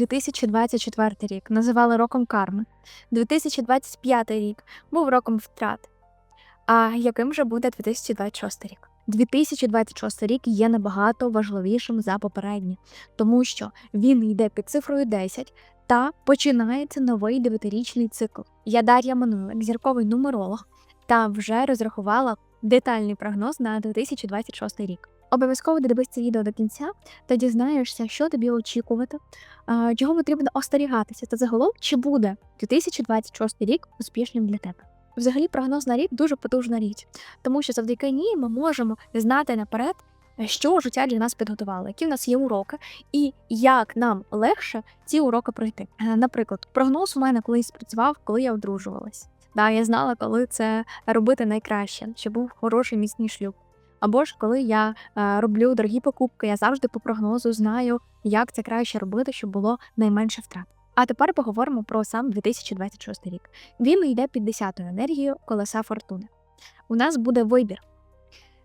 2024 рік називали роком карми. 2025 рік був роком втрат. А яким же буде 2026 рік? 2026 рік є набагато важливішим за попередні, тому що він йде під цифрою 10 та починається новий дев'ятирічний цикл. Я Дар'я Мануйлик, зірковий нумеролог, та вже розрахувала детальний прогноз на 2026 рік. Обов'язково додивись це відео до кінця та дізнаєшся, що тобі очікувати, чого потрібно остерігатися, та загалом чи буде 2026 рік успішним для тебе. Взагалі, прогноз на рік дуже потужна річ, тому що завдяки ній ми можемо знати наперед, що життя для нас підготувало, які в нас є уроки, і як нам легше ці уроки пройти. Е, Наприклад, прогноз у мене колись спрацював, коли я одружувалась. Да, я знала, коли це робити найкраще, щоб був хороший міцний шлюб. Або ж коли я е, роблю дорогі покупки, я завжди по прогнозу знаю, як це краще робити, щоб було найменше втрат. А тепер поговоримо про сам 2026 рік. Він йде під 10-ю енергією колеса фортуни. У нас буде вибір: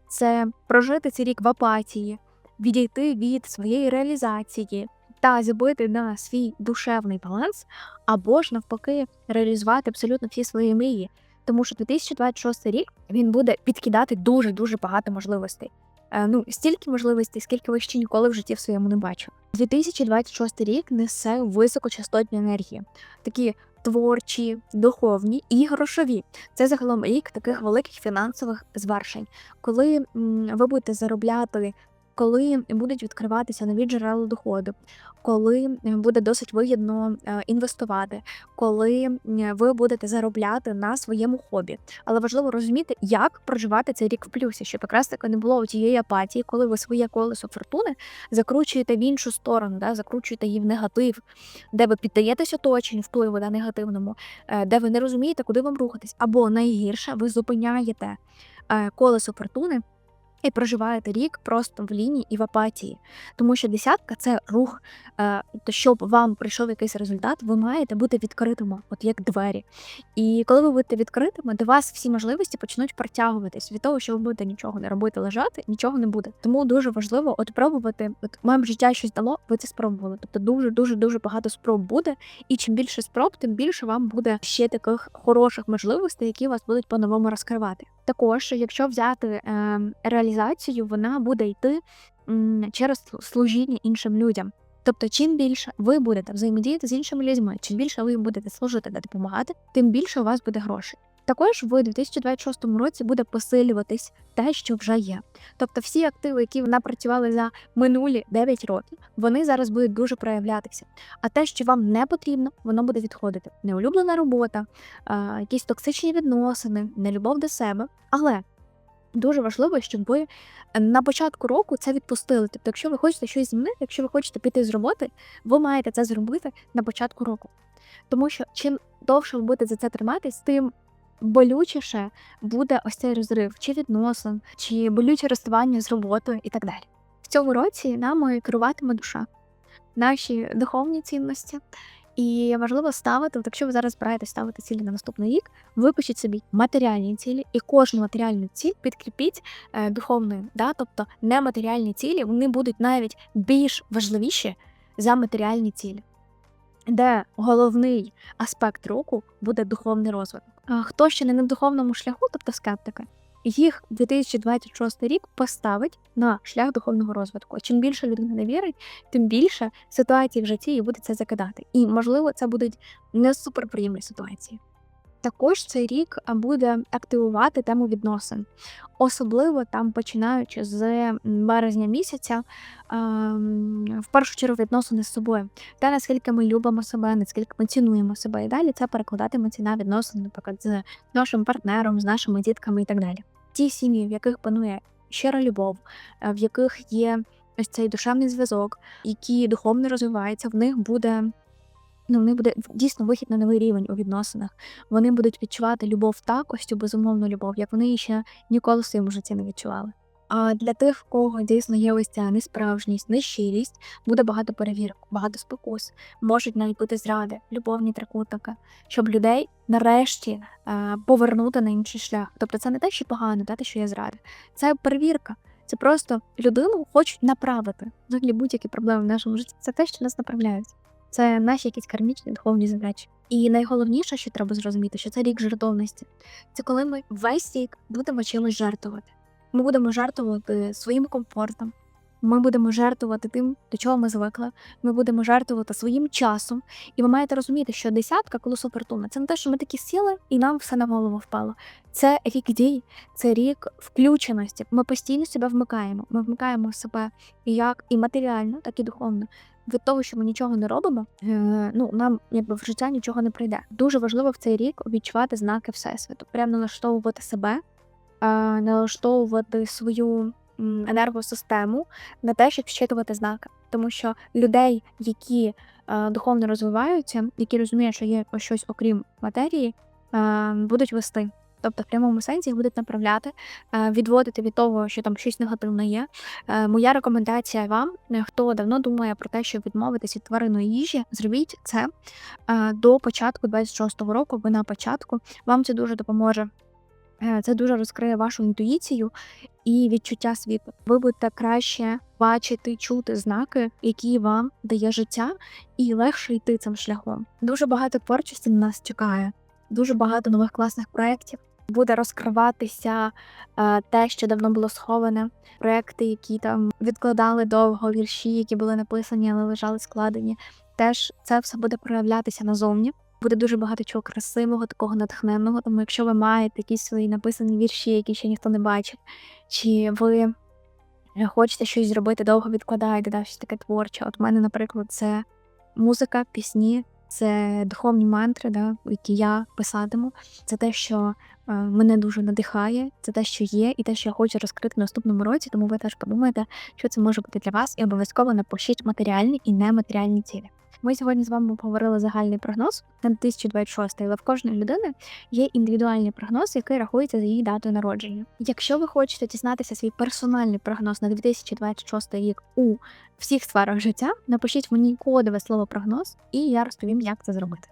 це прожити цей рік в апатії, відійти від своєї реалізації та забити на свій душевний баланс, або ж навпаки реалізувати абсолютно всі свої мрії. Тому що 2026 рік він буде підкидати дуже дуже багато можливостей. Е, Ну, стільки можливостей, скільки ви ще ніколи в житті в своєму не бачили. 2026 рік несе високочастотні енергії, такі творчі, духовні і грошові. Це загалом рік таких великих фінансових звершень, коли ви будете заробляти. Коли будуть відкриватися нові джерела доходу, коли буде досить вигідно е, інвестувати, коли ви будете заробляти на своєму хобі. Але важливо розуміти, як проживати цей рік в плюсі, щоб якраз таки не було тієї апатії, коли ви своє колесо фортуни закручуєте в іншу сторону, да, закручуєте її в негатив, де ви піддаєтесь оточенню впливу да, негативному, е, де ви не розумієте, куди вам рухатись, або найгірше, ви зупиняєте е, колесо фортуни. І проживаєте рік просто в лінії і в апатії, тому що десятка це рух. Е, щоб вам прийшов якийсь результат, ви маєте бути відкритими, от як двері. І коли ви будете відкритими, до вас всі можливості почнуть протягуватись від того, що ви будете нічого не робити, лежати, нічого не буде. Тому дуже важливо от пробувати. От моєму життя щось дало, ви це спробували. Тобто дуже дуже дуже багато спроб буде. І чим більше спроб, тим більше вам буде ще таких хороших можливостей, які вас будуть по-новому розкривати. Також, якщо взяти е, реалізацію, вона буде йти через служіння іншим людям. Тобто, чим більше ви будете взаємодіяти з іншими людьми, чим більше ви будете служити та допомагати, тим більше у вас буде грошей. Також в 2026 році буде посилюватись те, що вже є. Тобто, всі активи, які напрацювали за минулі 9 років, вони зараз будуть дуже проявлятися. А те, що вам не потрібно, воно буде відходити. Неулюблена робота, якісь токсичні відносини, нелюбов до себе. Але дуже важливо, щоб ви на початку року це відпустили. Тобто, якщо ви хочете щось змінити, якщо ви хочете піти з роботи, ви маєте це зробити на початку року. Тому що чим довше ви будете за це триматись, тим болючіше буде ось цей розрив, чи відносин, чи болюче розставання з роботою і так далі. В цьому році нами керуватиме душа, наші духовні цінності. І важливо ставити, от якщо ви зараз збираєтесь ставити цілі на наступний рік, випишіть собі матеріальні цілі, і кожну матеріальну ціль підкріпіть е, духовною. Да? Тобто нематеріальні цілі вони будуть навіть більш важливіші за матеріальні цілі, де головний аспект року буде духовний розвиток. Хто ще не на духовному шляху, тобто скептики, їх 2026 рік поставить на шлях духовного розвитку. Чим більше людина не вірить, тим більше ситуацій в житті їй буде це закидати. І можливо, це будуть не суперприємні ситуації. Також цей рік буде активувати тему відносин, особливо там починаючи з березня місяця, в першу чергу відносини з собою. Те, наскільки ми любимо себе, наскільки ми цінуємо себе і далі, це перекладатиметься на відносини, наприклад, з нашим партнером, з нашими дітками і так далі. Ті сім'ї, в яких панує щира любов, в яких є ось цей душевний зв'язок, які духовно розвиваються, в них буде. Ну, в них буде дійсно вихід на новий рівень у відносинах. Вони будуть відчувати любов так, ось цю безумовну любов, як вони ще ніколи в своєму житті не відчували. А для тих, в кого дійсно є ось ця несправжність, нещирість, буде багато перевірок, багато спокус, можуть навіть бути зради, любовні трикутники, щоб людей нарешті е, повернути на інший шлях. Тобто це не те, що погано, те, що є зради. Це перевірка. Це просто людину хочуть направити. Взагалі будь-які проблеми в нашому житті. Це те, що нас направляють. Це наші якісь кармічні духовні задачі. І найголовніше, що треба зрозуміти, що це рік жертовності. Це коли ми весь рік будемо чимось жертвувати. Ми будемо жертвувати своїм комфортом. Ми будемо жертвувати тим, до чого ми звикли. Ми будемо жертвувати своїм часом. І ви маєте розуміти, що десятка колесо фортуни це не те, що ми такі сіли і нам все на голову впало. Це рік дій, це рік включеності. Ми постійно себе вмикаємо. Ми вмикаємо себе як і матеріально, так і духовно. Від того, що ми нічого не робимо, е, ну нам якби в життя нічого не прийде. Дуже важливо в цей рік відчувати знаки всесвіту, прямо налаштовувати себе, налаштовувати свою енергосистему на те, щоб щитувати знаки. Тому що людей, які е, духовно розвиваються, які розуміють, що є щось окрім матерії, е, будуть вести. Тобто в прямому сенсі їх будуть направляти, е, відводити від того, що там щось негативне є. Е, Моя рекомендація вам, хто давно думає про те, щоб відмовитись від тваринної їжі, зробіть це е, до початку 26-го року, бо на початку вам це дуже допоможе. Е, Це дуже розкриє вашу інтуїцію і відчуття світу. Ви будете краще бачити, чути знаки, які вам дає життя, і легше йти цим шляхом. Дуже багато творчості на нас чекає, дуже багато нових класних проєктів. Буде розкриватися е, те, що давно було сховане, проекти, які там відкладали довго вірші, які були написані, але лежали складені. Теж це все буде проявлятися назовні. Буде дуже багато чого красивого, такого натхненного. Тому, якщо ви маєте якісь свої написані вірші, які ще ніхто не бачив, чи ви е, хочете щось зробити, довго відкладаєте, да, щось таке творче. От в мене, наприклад, це музика, пісні, це духовні мантри, да, які я писатиму. Це те, що е, мене дуже надихає, це те, що є, і те, що я хочу розкрити в наступному році. Тому ви теж подумайте, що це може бути для вас, і обов'язково напишіть матеріальні і нематеріальні цілі. Ми сьогодні з вами поговорили загальний прогноз на 2026, але в кожної людини є індивідуальний прогноз, який рахується за її датою народження. Якщо ви хочете дізнатися свій персональний прогноз на 2026 рік у всіх сферах життя, напишіть мені кодове слово прогноз, і я розповім, як це зробити.